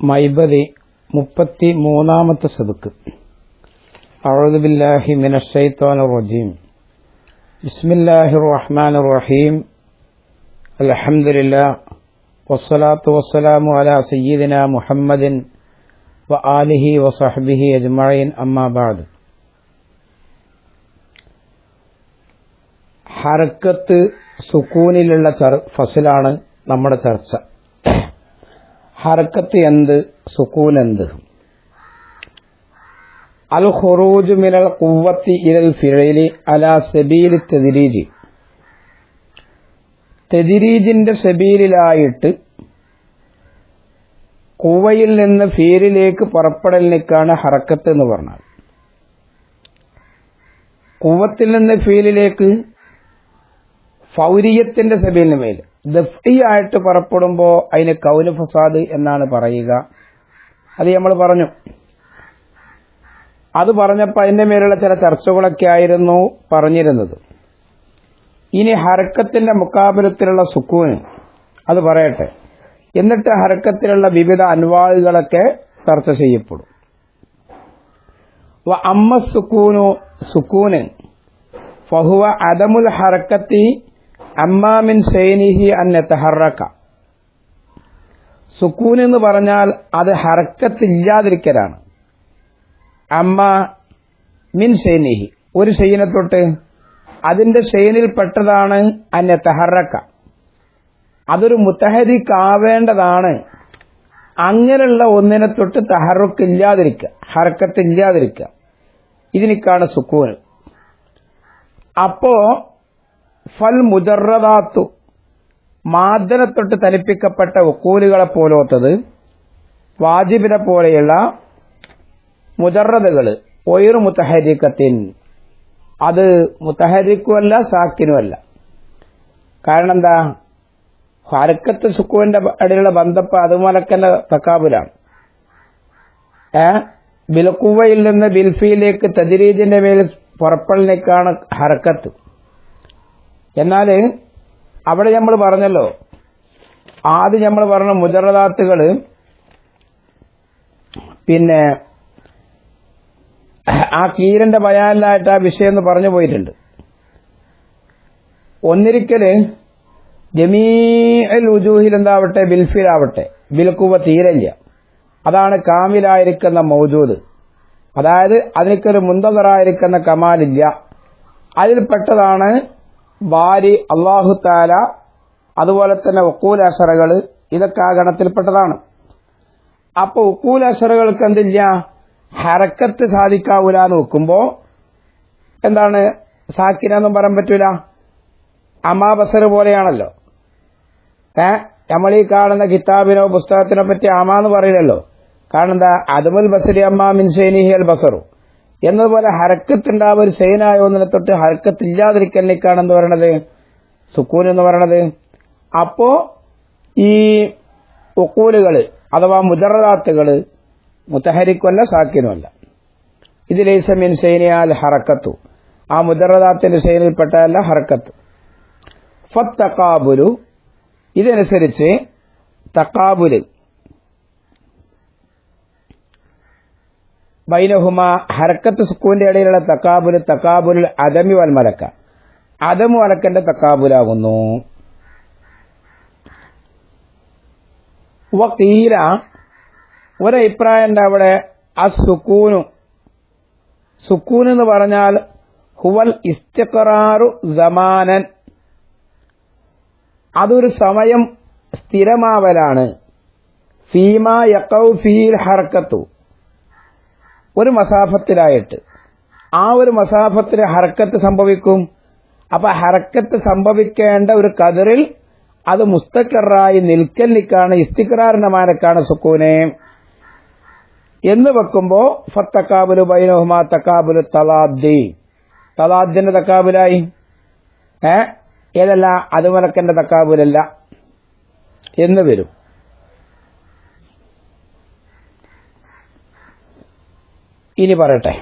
മൈബതി മുപ്പത്തി മൂന്നാമത്തെ സബക്ക് أعوذ بالله من الشيطان الرجيم بسم الله الرحمن الرحيم الحمد لله والصلاة والسلام على سيدنا محمد وآله وصحبه أجمعين أما بعد ഹറക്കത്ത് സുക്കൂനിലുള്ള ഫസിലാണ് നമ്മുടെ ചർച്ച ഹറക്കത്ത് എന്ത്? സുക്കൂൻ എന്ത്? അൽ ഖുറൂജ് മിനൽ കുവത്തി ഇലൽ ഫിഴലി അലാ സെബീൽ തെതിരീജി തെതിരീജിന്റെ സബീലിലായിട്ട് കൂവയിൽ നിന്ന് ഫീരിലേക്ക് പുറപ്പെടലിനേക്കാണ് ഹറക്കത്ത് എന്ന് പറഞ്ഞാൽ. കൂവത്തിൽ നിന്ന് ഫീലിലേക്ക് ഫൗരിയത്തിന്റെ സബീലിന് മേൽ ദഫ്ഇയായിട്ട് പുറപ്പെടുമ്പോൾ അതിന് കൗന് ഫസാദ് എന്നാണ് പറയുക. അത് നമ്മൾ പറഞ്ഞു. അത് പറഞ്ഞപ്പോൾ അതിന്റെ മേലുള്ള ചില ചർച്ചകളൊക്കെ ആയിരുന്നു പറഞ്ഞിരുന്നത്. ഇനി ഹരക്കത്തിന്റെ മുക്കാബിലത്തിലുള്ള സുക്കൂന് അത് പറയട്ടെ. എന്നിട്ട് ഹരക്കത്തിലുള്ള വിവിധ അനുവാദുകളൊക്കെ ചർച്ച ചെയ്യപ്പെടും. അമ്മ സുക്കൂനു സുക്കൂന് ഫഹുവ അദമുൽ ഹറക്കത്തി അമ്മാമിൻ സൈനിഹി തഹറക്ക സുക്കൂൻ എന്ന് പറഞ്ഞാൽ അത് ഹറക്കത്തില്ലാതിരിക്കലാണ് അമ്മ മിൻ സൈനിഹി ഒരു സൈനെ തൊട്ട് അതിന്റെ സൈനിൽ പെട്ടതാണ് അന്നെ തഹറക്ക അതൊരു മുത്തഹരിക്കാവേണ്ടതാണ് അങ്ങനെയുള്ള ഒന്നിനെ തൊട്ട് തഹറുക്കില്ലാതിരിക്കുക ഹറക്കത്തില്ലാതിരിക്കുക ഇതിനേക്കാണ് സുക്കൂൻ. അപ്പോ ഫൽ മുജറദാത്തു. മാദനെ തൊട്ട് തലിപ്പിക്കപ്പെട്ട ഉക്കൂലുകളെ പോലോത്തത് വാജിബിനെ പോലെയുള്ള മുജറദുകൾ ഒയർ മുത്തഹരിക്കത്തിൻ. അത് മുത്തഹരിക്കുമല്ല സാക്കിനുമല്ല. കാരണം എന്താ ഹരക്കത്ത് സുക്കുവിന്റെ ഇടയിലുള്ള ബന്ധപ്പ് അതുമലക്കന്റെ തക്കാബുലാണ്. ഏ? ബിൽക്കുവയിൽ നിന്ന് ബിൽഫിയിലേക്ക് തജിരീജിന്റെ മേൽ പുറപ്പെടലിനേക്കാണ് ഹരക്കത്ത് എന്നാൽ അവിടെ നമ്മൾ പറഞ്ഞല്ലോ. ആദ്യം നമ്മൾ പറഞ്ഞ മുജറദാത്തുകൾ പിന്നെ ആ കീരന്റെ ബയാനിലായിട്ട് ആ വിഷയം എന്ന് പറഞ്ഞു പോയിട്ടുണ്ട്. ഒന്നിരിക്കൽ ജമീൽ ഉജൂഹിൽ എന്താവട്ടെ ബിൽഫിലാവട്ടെ ബിൽക്കുവ തീരല്ല അതാണ് കാമിലായിരിക്കുന്ന മൗജൂദ്. അതായത് അതിനൊരു മുന്തതറായിരിക്കുന്ന കമാലില്ല. അതിൽപ്പെട്ടതാണ് ബാരി അള്ളാഹു താല അതുപോലെ തന്നെ ഉക്കൂൽ അഷറകൾ ഇതൊക്കെ ആ ഗണത്തിൽപ്പെട്ടതാണ്. അപ്പൊ ഉക്കൂൽ അഷറകൾക്ക് എന്തില്ല? ഹരക്കത്ത് സാധിക്കാവൂല എന്ന് വെക്കുമ്പോ എന്താണ്? സാക്കിനെന്നും പറയാൻ പറ്റൂല. അമാബസർ പോലെയാണല്ലോ. ഏ? നമ്മൾ ഈ കാണുന്ന കിതാബിനോ പുസ്തകത്തിനോ പറ്റി അമാന്ന് പറയില്ലല്ലോ. കാരണം എന്താ? അതുമുൽ ബസരി അമ്മ മിൻസേനിഹി അൽ ബസറു. എന്നതുപോലെ ഹരക്കത്തുണ്ടാവുക ഒരു സൈനായ ഒന്നിനെ തൊട്ട് ഹരക്കത്തില്ലാതിരിക്കലിനേക്കാണെന്ന് പറയണത്? സുക്കൂൻ എന്ന് പറയണത്. അപ്പോ ഈ ഉക്കൂലുകൾ അഥവാ മുജറാത്തുകൾ മുത്തഹരിക്കുമല്ല സാക്കിനുമല്ല. ഇതിലേസമിൻ മിൻ സൈനിയാൽ ഹറക്കത്തു. ആ മുജറദാത്തിന്റെ സൈനിൽപ്പെട്ടല്ല ഹറക്കത്ത്. ഫത്തക്കാബുലു ഇതനുസരിച്ച് തക്കാബുൽ ബൈനഹുമ ഹരക്കത്ത് സുക്കൂന്റെ ഇടയിലുള്ള തക്കാബുൽ തക്കാബുൽ അദമി വൽ മലക്ക. അദമു മലക്കന്റെ തക്കാബുലാകുന്നു. വക്കീല ഒരഭിപ്രായമുണ്ട് അവിടെ. അസുക്കൂനു. സുക്കൂനു സുക്കൂൻ എന്ന് പറഞ്ഞാൽ ഹുവൽ ഇസ്തിഖറാറു സമാനൻ. അതൊരു സമയം സ്ഥിരമാവലാണ്. ഫീമ യക്കൗ ഫീൽ ഹർക്കത്തു. ഒരു മസാഫത്തിലായിട്ട്. ആ ഒരു മസാഫത്തിൽ ഹർക്കത്ത് സംഭവിക്കും. അപ്പൊ ഹർക്കത്ത് സംഭവിക്കേണ്ട ഒരു കതിറിൽ അത് മുസ്തക്കറായി നിൽക്കലിക്കാണ് മാനക്കാണ് സുക്കൂനെ. എന്ന് വെക്കുമ്പോ ഫത്തക്കാബുലു ബൈനഹുമാ തക്കാബുലു തലാദ്ദി. തലാദ്ദിന്റെ തക്കാബുലായി ഏ? ഏതല്ല അതുമലക്കന്റെ തക്കാബുലല്ല എന്ന് വരും. ഇനി പറയട്ടെ.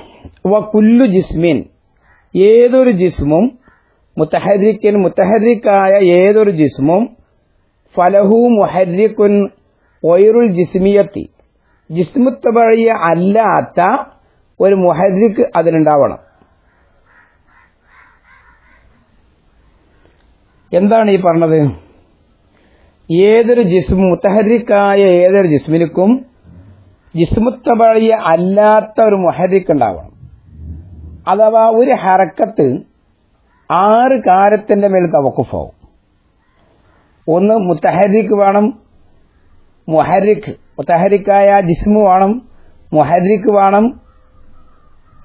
വ ജിസ്മിൻ. ഏതൊരു ജിസ്മും മുത്തഹരിക്കൻ മുത്തഹരിക്കായ ഏതൊരു ജിസ്മും ഫലഹു മുഹരിക്കുൻ ഒയറുൽ ജിസ്മിയത്തി. ജിസ്മുത്തബഴിയ അല്ലാത്ത ഒരു മുഹരിക്ക് അതിനുണ്ടാവണം എന്താണ് ഈ പറഞ്ഞത്? ഏതൊരു ജിസ്മു മുത്തഹരിക്കായ ഏതൊരു ജിസ്മിനുക്കും ജിസ്മുത്തബഴിയ അല്ലാത്ത ഒരു മൊഹരിക്ക് ഉണ്ടാവണം. അഥവാ ഒരു ഹറക്കത്ത് ആറ് കാര്യത്തിന്റെ മേൽ തവക്കുഫാവും. ഒന്ന് മുത്തഹരിക്ക് വേണം മുഹരിക്ക്. മുത്തഹരിക്കായ ജിസ്മു വേണം മുഹരിക്ക് വേണം.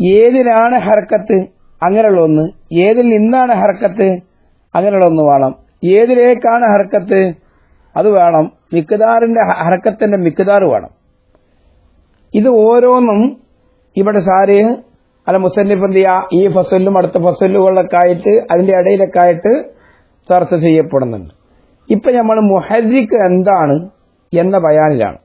ഏതിനാണ് ഹർക്കത്ത് അങ്ങനെയുള്ള ഒന്ന് ഏതിൽ നിന്നാണ് ഹർക്കത്ത് അങ്ങനെയുള്ള ഒന്ന് വേണം. ഏതിലേക്കാണ് ഹർക്കത്ത് അത് വേണം. മിക്കതാറിന്റെ ഹർക്കത്തിന്റെ മിക്കതാറ് വേണം. ഇത് ഓരോന്നും ഇവിടെ സാര് അല്ല മുസന്നിഫ് എന്ത് ചെയ്യാ ഈ ഫസലിലും അടുത്ത ഫസലുകളിലൊക്കെ ആയിട്ട് അതിന്റെ ഇടയിലൊക്കെ ആയിട്ട് ചർച്ച ചെയ്യപ്പെടുന്നുണ്ട്. ഇപ്പൊ നമ്മൾ മുഹദ്രിക്ക് എന്താണ് എന്ന ബയാനിലാണ്.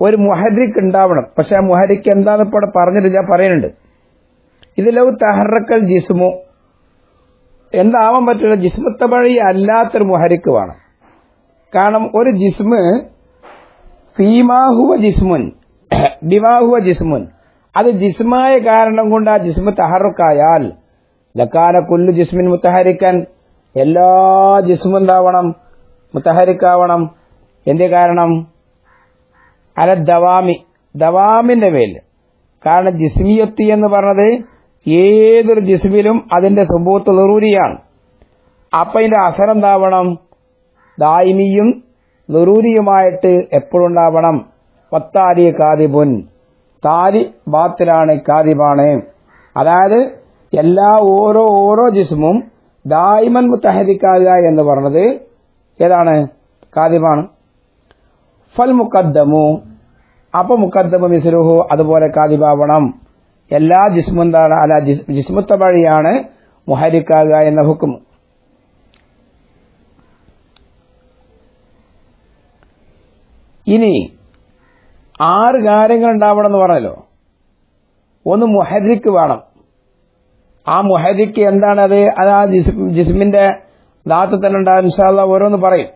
ഒരു മുഹദ്രിക്ക് ഉണ്ടാവണം. പക്ഷെ ആ മുഹരിക്ക് എന്താന്ന് ഇപ്പോൾ പറഞ്ഞിട്ട് ഞാൻ പറയുന്നുണ്ട്. ഇതിലവ് തഹറക്കൽ ജിസ്മു. എന്താവാൻ പറ്റില്ല? ജിസ്മത്തെ വഴി അല്ലാത്തൊരു മുഹരിക്ക് വേണം. കാരണം ഒരു ജിസ്മ് ഫീമാഹുവ ജിസ്മുൻ. ബിമാഹുവ ജിസ്മുൻ. അത് ജിസ്മായ കാരണം കൊണ്ട് ആ ജിസ്മ തഹറുക്കായാൽ ലക്കാന കുല്ലു ജിസ്മിൻ മുത്തഹരിക്കൻ. എല്ലാ ജിസ്മും എന്താവണം? മുത്തഹരിക്കാവണം. എന്തേ കാരണം? അല ദവാമി. ദവാമിന്റെ മേൽ. കാരണം ജിസ്മിയത്തി എന്ന് പറഞ്ഞത് ഏതൊരു ജിസ്മിലും അതിന്റെ സ്വഭൂത്ത് നെറൂരിയാണ് അപ്പൊ ഇതിന്റെ അസരെന്താവണം ദായിമിയും നെറൂരിയുമായിട്ട് എപ്പോഴുണ്ടാവണം? പത്താരി കാതിബുൻ. താരി ബാത്തിലാണ് കാതിബാണ്. അതായത് എല്ലാ ഓരോ ഓരോ ജിസ്മും ദായിമൻ മുത്തഹദിക്കാകുക എന്ന് പറഞ്ഞത് ഏതാണ്? കാതിബാണ്. ഫൽ മുക്കദ്ദമു അപ്പൊ മുക്കദ്ദമു മിസ്രുഹു അതുപോലെ കാതിബാവണം. എല്ലാ ജിസ്മും എന്താണ്? അല്ല ജിസ്മുത്ത വഴിയാണ് മുഹരിക്കാകുക എന്ന ഹുക്കും ഇനി ആറ് കാര്യങ്ങൾ ഉണ്ടാവണം എന്ന് പറഞ്ഞല്ലോ. ഒന്ന് മുഹരിക്ക് വേണം. ആ മുഹരിക്ക് എന്താണ് അത്? അത് ആ ജിസ്മിന്റെ ദാത്ത് തന്നെ ഉണ്ടാകും ഇൻഷാല്ല ഓരോന്ന് പറയും.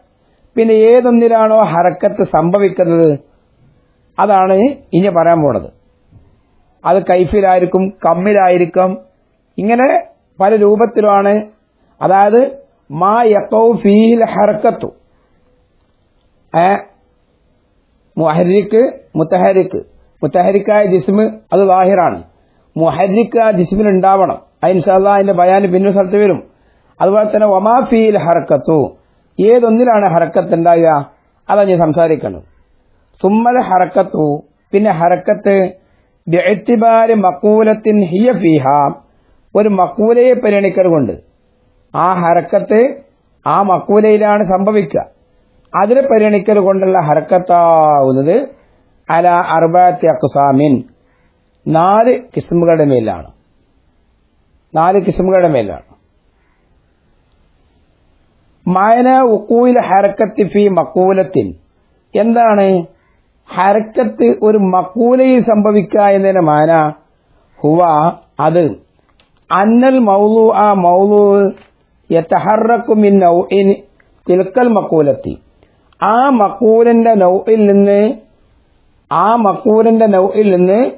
പിന്നെ ഏതൊന്നിലാണോ ഹരക്കത്ത് സംഭവിക്കുന്നത്? അതാണ് ഇനി പറയാൻ പോണത്. അത് കൈഫിലായിരിക്കും കമ്മിലായിരിക്കും. ഇങ്ങനെ പല രൂപത്തിലുമാണ്. അതായത് മാ യക്കൗ ഫീൽ ഹറക്കത്തു. മുഹരിക്ക് മുത്തഹരിക്ക് മുത്തഹരിക്കായ ജിസ്മ് അത് വാഹിറാണ് മുഹരിക്ക് ആ ജിസ്മിൽ ഉണ്ടാവണം അതിൻഷാല്ല അതിന്റെ ബയാന് പിന്നെ സ്ഥലത്ത് വരും. അതുപോലെ തന്നെ ഒമാഫിയിൽ ഹറക്കത്തു ഏതൊന്നിലാണ് ഹറക്കത്ത് ഉണ്ടാകുക അതാ ഞാൻ സംസാരിക്കണം സുമ്മൽ ഹറക്കത്തു പിന്നെ ഹറക്കത്ത് ബിഅ്തിബാരി മക്കൂലത്തിൻ ഹിയ ഫീഹ. ഒരു മക്കൂലയെ പരിഗണിക്കൽ കൊണ്ട് ആ ഹറക്കത്ത് ആ മക്കൂലയിലാണ് സംഭവിക്കുക. അതിനെ പരിഗണിക്കൽ കൊണ്ടുള്ള ഹർക്കത്താവുന്നത് അല അർബാത്തി അക്സാമിൻ. നാല് കിസ്മുകളുടെ മേലാണ്. നാല് കിസ്മുകളുടെ മേലാണ്. മായന ഉക്കൂയിൽ ഹരക്കത്തി ഫി മക്കൂലത്തിൻ. എന്താണ്? ഹരക്കത്ത് ഒരു മക്കൂലയിൽ സംഭവിക്കുക എന്നതിന് മാന ഹുവ അത്. അന്നൽ മൗലു ആ മൗലു ഇൻ തിൽക്കൽ മക്കൂലത്തി. ആ മക്കൂലിന്റെ നൗയിൽ നിന്ന് ആ മക്കൂലിന്റെ നൗയിൽ നിന്ന്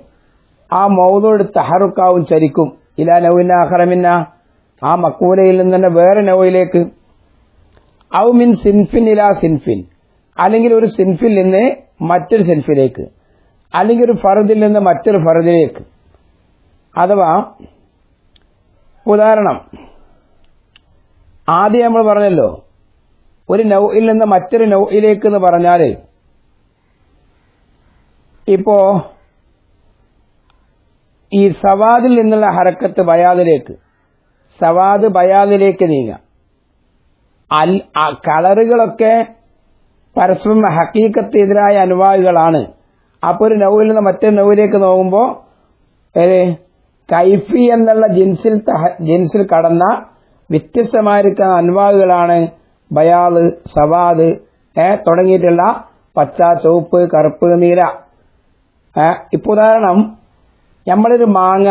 ആ മൗദോട് തഹറുക്കാവും ചരിക്കും. ഇലാ നൗവിന്ന അഹറമിന്ന ആ മക്കൂലയിൽ നിന്ന് തന്നെ വേറെ നൗയിലേക്ക് ഔ മിൻ സിൻഫിൻ ഇലാ സിൻഫിൻ. അല്ലെങ്കിൽ ഒരു സിൻഫിൽ നിന്ന് മറ്റൊരു സിൻഫിലേക്ക്. അല്ലെങ്കിൽ ഒരു ഫറദിൽ നിന്ന് മറ്റൊരു ഫറദിലേക്ക് അഥവാ ഉദാഹരണം. ആദ്യം നമ്മൾ പറഞ്ഞല്ലോ ഒരു നൗയിൽ നിന്ന് മറ്റൊരു നൗയിലേക്ക് എന്ന് പറഞ്ഞാൽ ഇപ്പോ ഈ സവാദിൽ നിന്നുള്ള ഹരക്കത്ത് ബയാദിലേക്ക് സവാദ് ബയാദിലേക്ക് നീങ്ങാം. അൽ കളറുകളൊക്കെ പരസ്പരം ഹക്കീക്കത്ത് എതിരായ അനുവാദികളാണ്. അപ്പോൾ ഒരു നൗവിൽ നിന്ന് മറ്റൊരു നൗവിലേക്ക് നോക്കുമ്പോൾ കൈഫി എന്നുള്ള ജിൻസിൽ ജിൻസിൽ കടന്ന വ്യത്യസ്തമായിരിക്കുന്ന അനുവാദുകളാണ് ബയാൾ സവാദ് ഏ തുടങ്ങിയിട്ടുള്ള പച്ച ചുവപ്പ് കറുപ്പ് നീല. ഇപ്പൊ ഉദാഹരണം നമ്മളൊരു മാങ്ങ.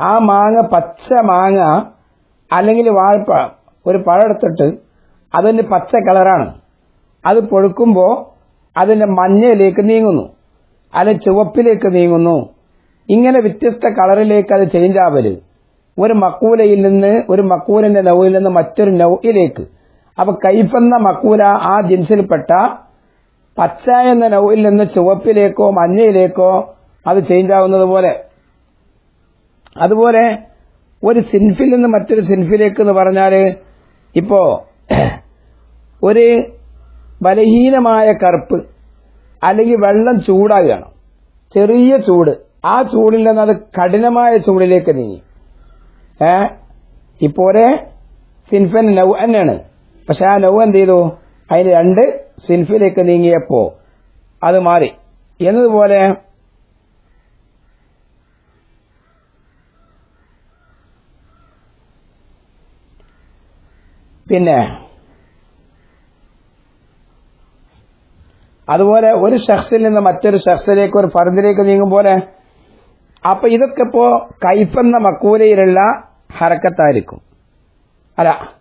ആ മാങ്ങ പച്ച മാങ്ങ അല്ലെങ്കിൽ വാഴപ്പഴം ഒരു പഴം എടുത്തിട്ട് അതിന്റെ പച്ച കളറാണ്. അത് പൊഴുക്കുമ്പോൾ അതിന്റെ മഞ്ഞയിലേക്ക് നീങ്ങുന്നു. അല്ലെങ്കിൽ ചുവപ്പിലേക്ക് നീങ്ങുന്നു. ഇങ്ങനെ വ്യത്യസ്ത കളറിലേക്ക് അത് ചേഞ്ച് ആവൽ. ഒരു മക്കൂലയിൽ നിന്ന് ഒരു മക്കൂലിന്റെ നൗയിൽ നിന്ന് മറ്റൊരു നൗയിലേക്ക് അപ്പൊ കൈഫെന്ന മക്കൂല ആ ജിൻസിൽപ്പെട്ട പച്ച എന്ന നൗവിൽ നിന്ന് ചുവപ്പിലേക്കോ മഞ്ഞയിലേക്കോ അത് ചേഞ്ച് ആവുന്നത് പോലെ. അതുപോലെ ഒരു സിൻഫിൽ നിന്ന് മറ്റൊരു സിൻഫിലേക്ക് എന്ന് പറഞ്ഞാൽ ഇപ്പോ ഒരു ബലഹീനമായ കറുപ്പ് അല്ലെങ്കിൽ വെള്ളം ചൂടാകുകയാണ്. ചെറിയ ചൂട്. ആ ചൂടിൽ നിന്ന് അത് കഠിനമായ ചൂടിലേക്ക് നീങ്ങി. ഏ? ഇപ്പോലെ സിൻഫൻ നൗ തന്നെയാണ്. പക്ഷെ ആ നൗ എന്ത് ചെയ്തു അതിന് രണ്ട് സിൽഫിലേക്ക് നീങ്ങിയപ്പോ അത് മാറി. എന്നതുപോലെ പിന്നെ അതുപോലെ ഒരു ഷഖ്സിൽ നിന്ന് മറ്റൊരു ഷഖ്സിലേക്ക് ഒരു ഫർദിലേക്ക് നീങ്ങും പോലെ. അപ്പൊ ഇതൊക്കെ ഇപ്പോ കൈഫെന്ന മക്കൂലയിലുള്ള ഹരക്കത്തായിരിക്കും. അല്ല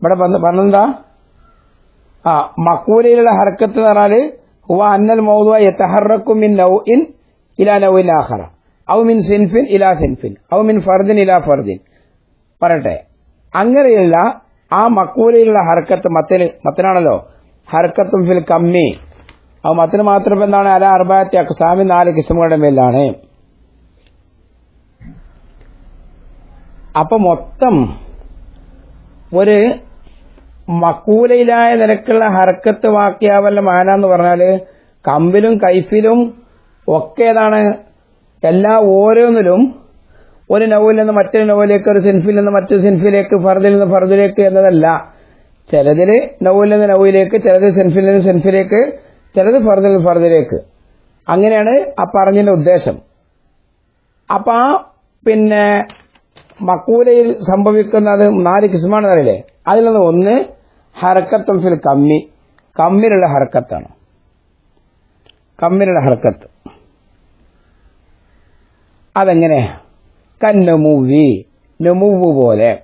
ഇവിടെ പറഞ്ഞെന്താ? ആ മക്കൂലയിലുള്ള ഹർക്കത്ത് എന്ന് പറഞ്ഞാൽ ഹുവ അന്നൽ മൗദുവ യത്തഹറക്കും മിൻ നൗഇൻ ഇലാ നൗഇൻ ആഹറ ഔ മിൻ സിൻഫിൻ ഇലാ സിൻഫിൻ. ഔ മിൻ ഫർദിൻ ഇലാ ഫർദിൻ. പറയട്ടെ. അങ്ങനെയുള്ള ആ മക്കൂലയിലുള്ള ഹർക്കത്ത് മത്തിന് മത്തിനാണല്ലോ ഹർക്കത്തും ഫിൽ കമ്മി. ആ മത്തിന് മാത്രം എന്താണ്? അല അർബാത്തി അക്സാമി നാല് കിസ്മുകളുടെ മേലാണ്. അപ്പൊ മൊത്തം ഒരു മക്കൂലയിലായ നിലക്കുള്ള ഹർക്കത്ത് വാക്യാവല്ല മാന എന്ന് പറഞ്ഞാൽ കമ്പിലും കൈഫിലും ഒക്കെ ഏതാണ് എല്ലാ ഓരോന്നിലും ഒരു നൗവിൽ നിന്ന് മറ്റൊരു നൗവിലേക്ക് ഒരു സിൻഫിൽ നിന്ന് മറ്റൊരു സിൻഫിലേക്ക് ഫർദിൽ നിന്ന് ഫർദിലേക്ക് എന്നതല്ല. ചിലതിൽ നൗവിൽ നിന്ന് നൗവിലേക്ക് ചിലത് സിൻഫിൽ നിന്ന് സിൻഫിലേക്ക് ചിലത് ഫർദിൽ നിന്ന് ഫർദിലേക്ക്. അങ്ങനെയാണ് ആ പറഞ്ഞതിന്റെ ഉദ്ദേശം. അപ്പൊ ആ പിന്നെ മക്കൂലയിൽ സംഭവിക്കുന്നത് നാല് കിസ്മാണെന്നറിയില്ലേ? അതിൽ നിന്ന് ഒന്ന് ഹർക്കത്തും ഫിൽ കമ്മി. കമ്മിലുള്ള ഹർക്കത്താണ്. കമ്മിലുള്ള ഹർക്കത്ത്. അതെങ്ങനെ? കന്നുമുവി നുമുവ് പോലെ.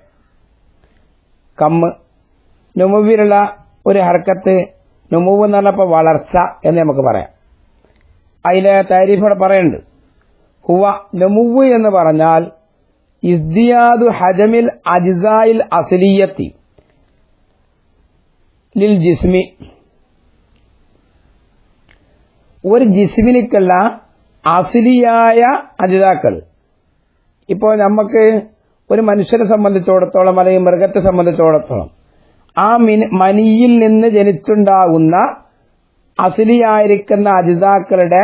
കമ്മ്. നുമുവിലുള്ള ഒരു ഹർക്കത്ത് നുമുവ് എന്ന് പറഞ്ഞപ്പോൾ വളർച്ച എന്ന് നമുക്ക് പറയാം. അതിലെ താരീഫോടെ പറയുന്നുണ്ട് ഹുവ നുമുവ് എന്ന് പറഞ്ഞാൽ ഇസ്ദിയാദു ഹജമിൽ അജിസായിൽ അസലിയത്തി. ലിൽ ഒരു ജിസ്മിനിക്കുള്ള അസിലിയായ അജിതാക്കൾ. ഇപ്പോൾ നമുക്ക് ഒരു മനുഷ്യരെ സംബന്ധിച്ചിടത്തോളം അല്ലെങ്കിൽ മൃഗത്തെ സംബന്ധിച്ചിടത്തോളം ആ മിനി മനിയിൽ നിന്ന് ജനിച്ചുണ്ടാകുന്ന അസിലിയായിരിക്കുന്ന അജിതാക്കളുടെ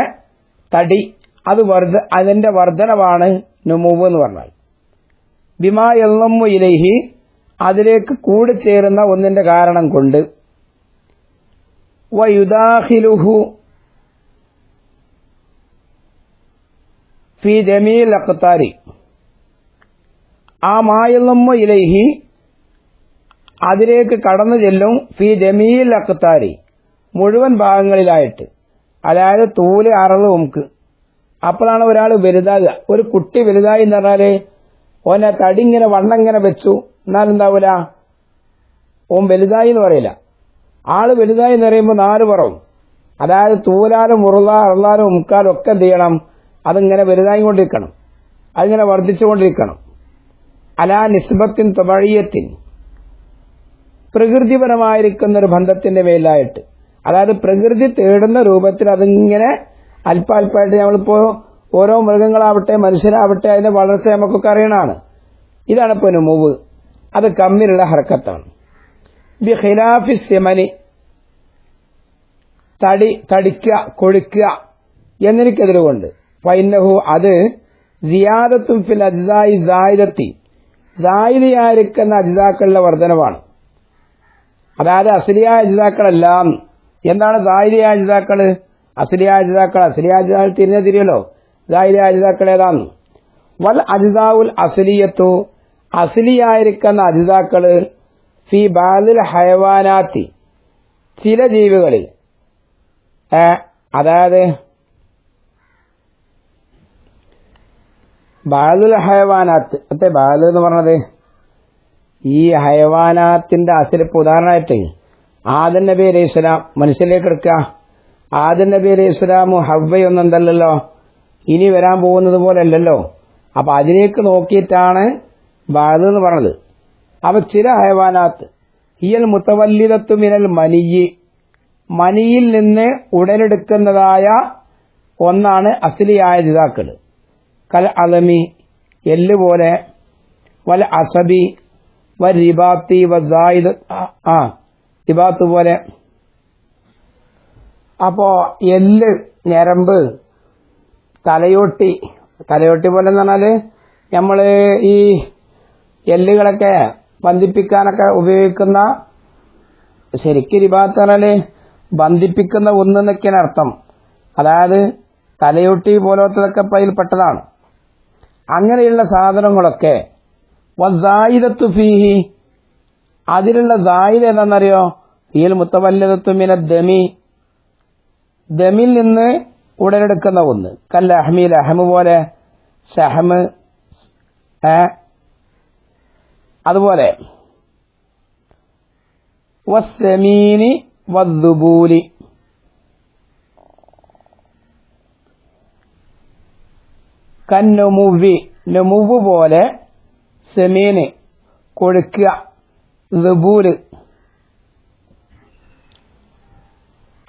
തടി അത് വർദ്ധ അതിന്റെ വർധനവാണ് നുമുവ് എന്ന് പറഞ്ഞാൽ. ബിമാ എല്ലമ്മു ഇലഹി അതിലേക്ക് കൂടിച്ചേരുന്ന ഒന്നിന്റെ കാരണം കൊണ്ട് വയുദാഹിലുഹു في جميع അഖ്താരി. ആ മായല്ലമ്മ ഇലൈഹി അതിലേക്ക് കടന്നു ചെല്ലും ഫി ജമീൽ അഖ്താരി. മുഴുവൻ ഭാഗങ്ങളിലായിട്ട്. അതായത് തൂൽ അറൾ ഉമുക്ക് അപ്പോഴാണ് ഒരാൾ വലുതാകുക. ഒരു കുട്ടി വലുതായി എന്ന് പറഞ്ഞാൽ ഓനെ തടി ഇങ്ങനെ വണ്ണം ഇങ്ങനെ വെച്ചു. എന്നാലെന്താവൂല? ഓൻ വലുതായി എന്ന് പറയില്ല. ആൾ വലുതായി എന്ന് പറയുമ്പോൾ നാല് പറവും. അതായത് തൂലാലും മുറുള അറുതാലും ഉമുക്കാലും ഒക്കെ എന്ത് ചെയ്യണം? അതിങ്ങനെ വലുതായി കൊണ്ടിരിക്കണം. അതിങ്ങനെ വർദ്ധിച്ചുകൊണ്ടിരിക്കണം അലാ നിസ്ബത്തിൻ തൊഴിയത്തിൻ പ്രകൃതിപരമായിരിക്കുന്ന ഒരു ബന്ധത്തിന്റെ മേലായിട്ട്. അതായത് പ്രകൃതി തേടുന്ന രൂപത്തിൽ അതിങ്ങനെ അല്പാൽപ്പായിട്ട് നമ്മളിപ്പോ ഓരോ മൃഗങ്ങളാവട്ടെ മനുഷ്യരാവട്ടെ അതിന്റെ വളർച്ച നമുക്കൊക്കെ അറിയണാണ് ഇതാണ് ഇപ്പൊ നുമുവ്. അത് കമ്മിലുള്ള ഹർക്കത്താണ്. ബി ഖിലാഫി സിമനി തടി തടിക്കുക കൊഴുക്കുക എന്നെനിക്കെതിരുകൊണ്ട് ഫൈനഹു അത് സിയാദത്തും ഫിൽ അജ്സായി സായിദത്തി. സായിദിയായിരിക്കുന്ന അജിതാക്കളുടെ വർധനവാണ്. അതായത് അസലിയായ അജിതാക്കളെല്ലാം എന്താണ് സായിദിയായ അജിതാക്കൾ അസലിയായ അജിതാക്കൾ അസലിയായ അജിതാക്കൾ തിരിഞ്ഞ തിരിയല്ലോ സായിദിയായ അജിതാക്കൾ ഏതാന്ന് വൽ അജിതാവുൽ അസലിയത്തു. അസലിയായിരിക്കുന്ന അജിതാക്കൾ ഫി ബാദിൽ ഹയവാനാത്തി ചില ജീവികളിൽ. അതായത് ബാദുൽ ഹയവാനാത്ത് അത്തെ ബാലു എന്ന് പറഞ്ഞത് ഈ ഹയവാനാത്തിന്റെ അസിലിപ്പ് ഉദാഹരണമായിട്ട് ആദൻ നബി അലൈഹി സ്വലാം മനസ്സിലേക്ക് എടുക്കുക. ആദൻ നബി അലൈഹി സ്വലാമു ഹവ്വയൊന്നും എന്തല്ലല്ലോ? ഇനി വരാൻ പോകുന്നത് പോലെ അല്ലല്ലോ? അപ്പൊ അതിലേക്ക് നോക്കിയിട്ടാണ് ബാദു എന്ന് പറഞ്ഞത്. അപ്പൊ ചില ഹൈവാനാത്ത്. ഇയൽ മുത്തവല്ലിതത്തു മിനൽ മനിയി. മനിയിൽ നിന്ന് ഉടലെടുക്കുന്നതായ ഒന്നാണ് അസിലിയായ ജിതാക്കൾ കൽ അലമി എല്ല് പോലെ വൽ അസബി വ റിബാത്തി വ സായിദ് ആ റിബാത്ത് പോലെ. അപ്പോ എല്ല് ഞരമ്പ് തലയോട്ടി. തലയോട്ടി പോലെ എന്ന് പറഞ്ഞാൽ നമ്മൾ ഈ എല്ലുകളൊക്കെ ബന്ധിപ്പിക്കാനൊക്കെ ഉപയോഗിക്കുന്ന ശരിക്കും റിബാത്ത് ബന്ധിപ്പിക്കുന്ന ഒന്നെന്നൊക്കെയാണ് അർത്ഥം. അതായത് തലയൊട്ടി പോലത്തതൊക്കെ അതിൽ പെട്ടതാണ്. അങ്ങനെയുള്ള സാധനങ്ങളൊക്കെ വസായിദത്തു ഫീഹി അതിലുള്ള സായിദ് എന്താണെന്നറിയോ? ഫീൽ മുത്തവല്ലതത്തു മിന ദമി ദമിൽ നിന്ന് ഉടലെടുക്കുന്ന ഒന്ന്. കല്ല അഹ്മീൽ അഹമ് പോലെ ഷഹമ് ഏ അതുപോലെ വസ്സമീനി വദ്ദുബൂലി. കന്നുമുവി നുമുവ് പോലെ സെമീന് കൊഴുക്കുക ദുബൂൽ.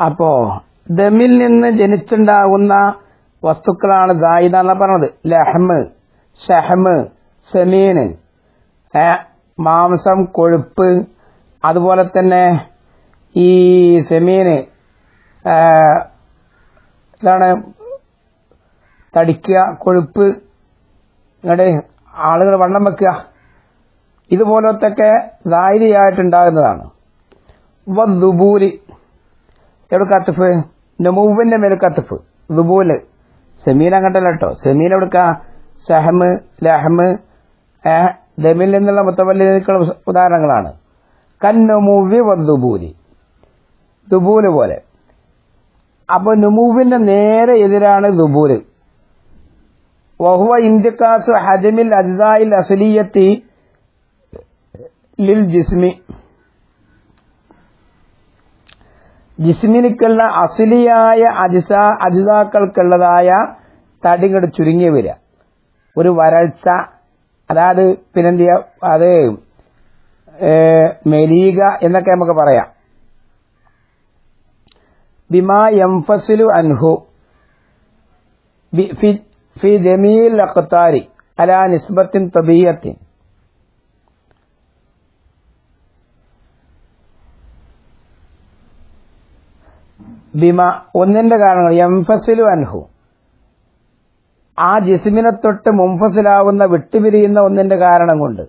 അപ്പോ ദമിൽ നിന്ന് ജനിച്ചുണ്ടാകുന്ന വസ്തുക്കളാണ് ദായിദ എന്ന് പറഞ്ഞത്. ലഹ്മ് ഷഹമ് സെമീന് മാംസം കൊഴുപ്പ് അതുപോലെ തന്നെ ഈ സെമീന് ഇതാണ് തടിക്കുക കൊഴുപ്പ് ഇങ്ങടെ ആളുകൾ വണ്ണം വെക്കുക. ഇതുപോലത്തൊക്കെ ദാരിയായിട്ടുണ്ടാകുന്നതാണ് ദുബൂലി. എവിടെ കത്തിഫ്? നമൂവിന്റെ മേൽ കത്തിഫ്. ദുബൂൽ. സെമീൻ അങ്ങട്ടല്ല കേട്ടോ. സെമീൻ എവിടുക്ക? സെഹമ് ലഹമ് ദമിൽ നിന്നുള്ള മുത്തവല്ലിക്കുള്ള ഉദാഹരണങ്ങളാണ്. കന്നുമൂവി വദ്ദുബൂലി ദുബൂൽ പോലെ. അപ്പൊ നുമൂവിന്റെ നേരെ എതിരാണ് ദുബൂൽ വഹുവ ഇന്ത്യക്കാസു ഹജമിൽ അജ്സായിൽ അസലിയത്തി ലിൽ ജിസ്മി. ജിസ്മിനിക്കുള്ള അസലിയായ അജിസ അജിതാക്കൾക്കുള്ളതായ തടികൾ ചുരുങ്ങി വരിക. ഒരു വരൾച്ച അതായത് പിന്നെന്ത് അത് മെലീഗ എന്നൊക്കെ നമുക്ക് പറയാം. ബിമാ എംഫസിലു അൻഹു. ഫി ജമീൽ അഖ്താരി അലാ നിസ്ബത്തിൻ തബീയത്തിൻ. ബിമ ഒന്നിന്റെ കാരണങ്ങൾ. എംഫസിലു അൻഹു. ആ ജിസ്മിനെ തൊട്ട് മുംഫസിലാവുന്ന വിട്ടുപിരിയുന്ന ഒന്നിന്റെ കാരണം കൊണ്ട്.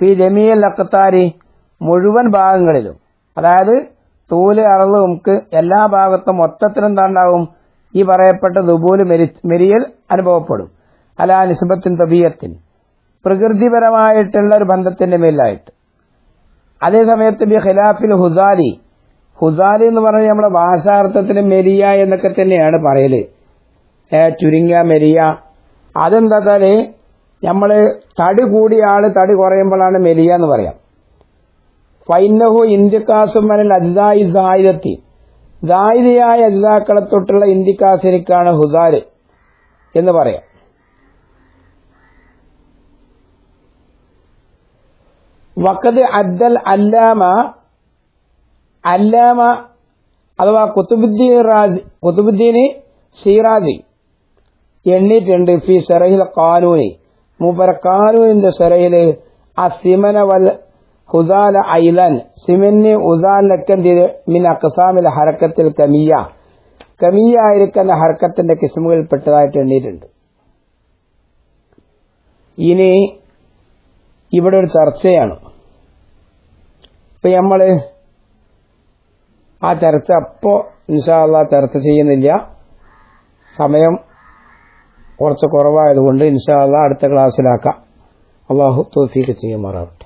ഫി രമിയൽ അക്കത്താരി മുഴുവൻ ഭാഗങ്ങളിലും അതായത് തൂൽ അളവ് നമുക്ക് എല്ലാ ഭാഗത്തും മൊത്തത്തിലും എന്താണ്ടാവും? ഈ പറയപ്പെട്ട ദുബൂൽ മെരി- മെരിയൽ അനുഭവപ്പെടും. അലാ നിസ്ബത്തിൻ തബീയത്തിൻ. പ്രകൃതിപരമായിട്ടുള്ള ഒരു ബന്ധത്തിന്റെ മേലായിട്ട്. അതേസമയത്ത് ബി ഖിലാഫിൽ ഹുസാലി ഹുസാലി എന്ന് പറഞ്ഞാൽ നമ്മുടെ ഭാഷാർത്ഥത്തിന് മെരിയ എന്നൊക്കെ തന്നെയാണ് പറയൽ. ചുരുങ്ങിയ മെരിയ അതെന്താ വെച്ചാൽ നമ്മൾ തടി കൂടിയ ആൾ തടി കുറയുമ്പോഴാണ് മെരിയ എന്ന് പറയാം. ഫൈനഹു ഇന്ത്യക്കാസുമനൽ അജിതായി സായുധത്തി സായുധിയായ അജിതാക്കളെ തൊട്ടുള്ള ഇന്ത്യക്കാസിനിക്കാണ് ഹുദാര് എന്ന് പറയാം. വക്കത് അദ്ദൽ അല്ലാമ അല്ലാമ അഥവാ കുത്തുബുദ്ദീൻ റാജി കുത്തുബുദ്ദീന് ഷീറാജി എണ്ണിട്ടുണ്ട് ഫി സെറഹിൽ കാനൂനി മൂപ്പര കാനൂനിന്റെ സെറയിൽ ആ സിമന വൽ ഹുദാല ഐലൻ സിമന് ഉദാലൊക്കെ എന്ത് ചെയ്ത് മിൻ അക്സാമിൽ ഹരക്കത്തിൽ കമിയ. കമിയ ആയിരിക്കുന്ന ഹർക്കത്തിന്റെ കിസ്മുകളിൽപ്പെട്ടതായിട്ട് എണ്ണിയിട്ടുണ്ട്. ഇനി ഇവിടെ ഒരു ചർച്ചയാണ്. ഇപ്പൊ നമ്മൾ ആ ചർച്ച അപ്പോ ഇൻഷാല്ല ചർച്ച ചെയ്യുന്നില്ല. സമയം കുറച്ച് കുറവായതുകൊണ്ട് ഇൻഷാല്ല അടുത്ത ക്ലാസ്സിലാക്കാം. അള്ളാഹു തോഫീക്ക് ചെയ്യുമാറാവട്ടെ